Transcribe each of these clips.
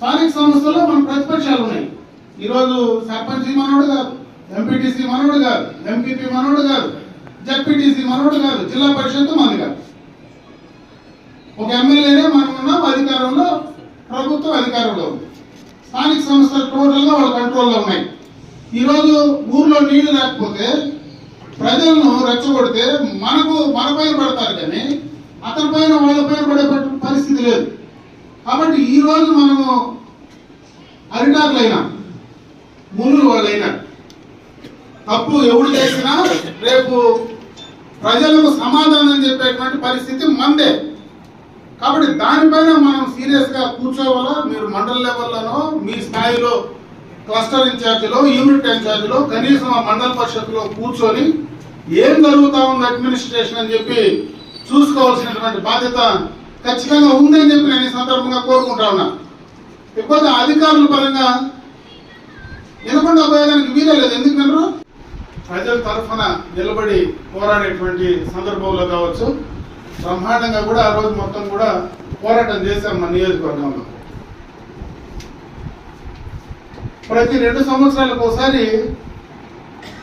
స్థానిక సంస్థల్లో మన ప్రతిపక్షాలు ఉన్నాయి. ఈరోజు సర్పంచ్ మనోడు కాదు ఎంపీటీసీ మనోడు కాదు ఎంపీపీ మనోడు కాదు జడ్పీటీసీ మనోడు కాదు జిల్లా పరిషత్ మనది కాదు. ఒక ఎమ్మెల్యేనే మనం ఉన్నాం అధికారంలో ప్రభుత్వం అధికారంలో ఉంది. స్థానిక సంస్థలు టోటల్గా వాళ్ళ కంట్రోల్లో ఉన్నాయి. ఈరోజు ఊర్లో నీళ్ళు లేకపోతే ప్రజలను రెచ్చగొడితే మనకు మన పైన పడతారు కానీ అతని పైన వాళ్ళ పైన పడే పరిస్థితి లేదు. కాబట్టి ఈరోజు మనము అరిటాకులైనా మునులు వాళ్ళైనా తప్పు ఎవడు చేసినా రేపు ప్రజలకు సమాధానం చెప్పేటువంటి పరిస్థితి మందే. కాబట్టి దానిపైన మనం సీరియస్గా కూర్చోవాలా? మీరు మండల లెవెల్లోనో మీ స్థాయిలో క్లస్టర్ ఇన్ఛార్జిలో యూనిట్ ఇన్ఛార్జిలో కనీసం ఆ మండల పరిషత్లో కూర్చొని ఏం జరుగుతూ ఉంది అడ్మినిస్ట్రేషన్ అని చెప్పి చూసుకోవాల్సినటువంటి బాధ్యత ఖచ్చితంగా ఉందని చెప్పి నేను ఈ సందర్భంగా కోరుకుంటా ఉన్నా. ఇకపోతే అధికారుల పరంగా వినకుండా పోయేదానికి వీలే లేదు. ఎందుకు ప్రజల తరఫున నిలబడి పోరాడేటువంటి సందర్భంలో కావచ్చు బ్రహ్మాండంగా కూడా ఆ రోజు మొత్తం కూడా పోరాటం చేశాం మన నియోజకవర్గంలో. ప్రతి రెండు సంవత్సరాలకు ఒకసారి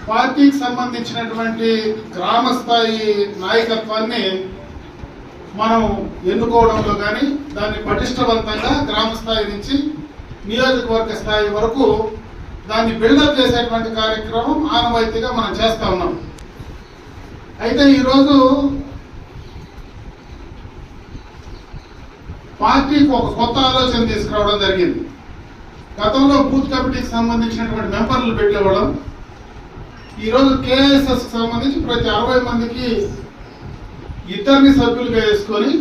పార్టీకి సంబంధించినటువంటి గ్రామ స్థాయి నాయకత్వాన్ని మనం ఎన్నుకోవడంలో కానీ దాన్ని పటిష్టవంతంగా గ్రామ స్థాయి నుంచి నియోజకవర్గ స్థాయి వరకు దాన్ని బిల్డప్ చేసేటువంటి కార్యక్రమం ఆనవాయితీగా మనం చేస్తా ఉన్నాం. అయితే ఈరోజు పార్టీకి ఒక కొత్త ఆలోచన తీసుకురావడం జరిగింది. గతంలో బూత్ కమిటీకి సంబంధించినటువంటి మెంబర్లు పెట్టేవాళ్ళం. ఈరోజు కేఎస్ఎస్ సంబంధించి ప్రతి అరవై మందికి ఇద్దరిని సభ్యులుగా వేసుకొని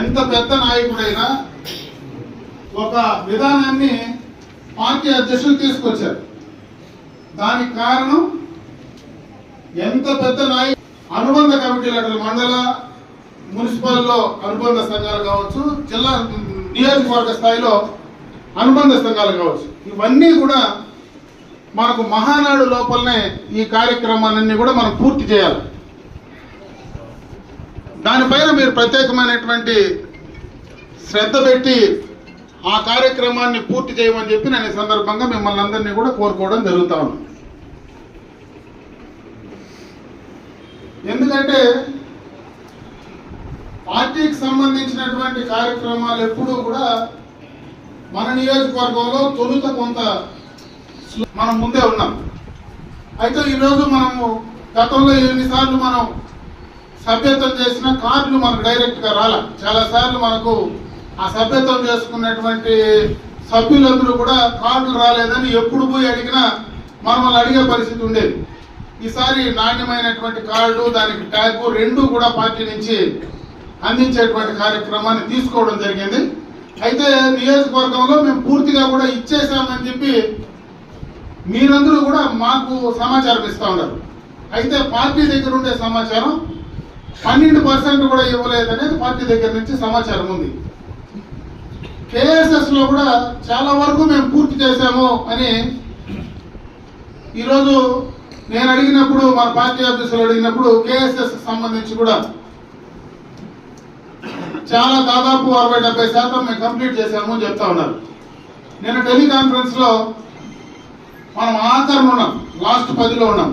ఎంత పెద్ద నాయకుడైనా ఒక విధానాన్ని పార్టీ అధ్యక్షులు తీసుకొచ్చారు. దానికి కారణం ఎంత పెద్ద నాయకు అనుబంధ కమిటీలు అంటే మండల మున్సిపల్లో అనుబంధ సంఘాలు కావచ్చు జిల్లా నియోజకవర్గ స్థాయిలో అనుబంధ సంఘాలు కావచ్చు. ఇవన్నీ కూడా మనకు మహానాడు లోపలనే ఈ కార్యక్రమాలన్నీ కూడా మనం పూర్తి చేయాలి. దానిపైన మీరు ప్రత్యేకమైనటువంటి శ్రద్ధ పెట్టి ఆ కార్యక్రమాన్ని పూర్తి చేయమని చెప్పి నేను ఈ సందర్భంగా మిమ్మల్ని అందరినీ కూడా కోరుకోవడం జరుగుతా ఉంది. ఎందుకంటే పార్టీకి సంబంధించినటువంటి కార్యక్రమాలు ఎప్పుడూ కూడా మన నియోజకవర్గంలో తొలుత కొంత మనం ముందే ఉన్నాం. అయితే ఈరోజు మనము గతంలో ఎన్నిసార్లు మనం సభ్యత్వం చేసిన కార్డులు మనకు డైరెక్ట్గా రాల. చాలా సార్లు మనకు ఆ సభ్యత్వం చేసుకున్నటువంటి సభ్యులందరూ కూడా కార్డులు రాలేదని ఎప్పుడు పోయి అడిగినా మనం అడిగే పరిస్థితి ఉండేది. ఈసారి నాణ్యమైనటువంటి కార్డు దానికి ట్యాగ్ రెండు కూడా పార్టీ నుంచి అందించేటువంటి కార్యక్రమాన్ని తీసుకోవడం జరిగింది. అయితే నియోజకవర్గంలో మేము పూర్తిగా కూడా ఇచ్చేసామని చెప్పి మీరందరూ కూడా మాకు సమాచారం ఇస్తూ ఉన్నారు. అయితే పార్టీ దగ్గర ఉండే సమాచారం పన్నెండు పర్సెంట్ కూడా ఇవ్వలేదనేది పార్టీ దగ్గర నుంచి సమాచారం ఉంది. కేఎస్ఎస్లో కూడా చాలా వరకు మేము పూర్తి చేశాము అని ఈరోజు నేను అడిగినప్పుడు మన పార్టీ ఆఫీసులు అడిగినప్పుడు కేఎస్ఎస్ సంబంధించి కూడా చాలా దాదాపు అరవై డెబ్బై శాతం మేము కంప్లీట్ చేశాము అని చెప్తా ఉన్నారు. నేను టెలికాన్ఫరెన్స్లో మనం ఆఖరణ ఉన్నాం లాస్ట్ పదిలో ఉన్నాం.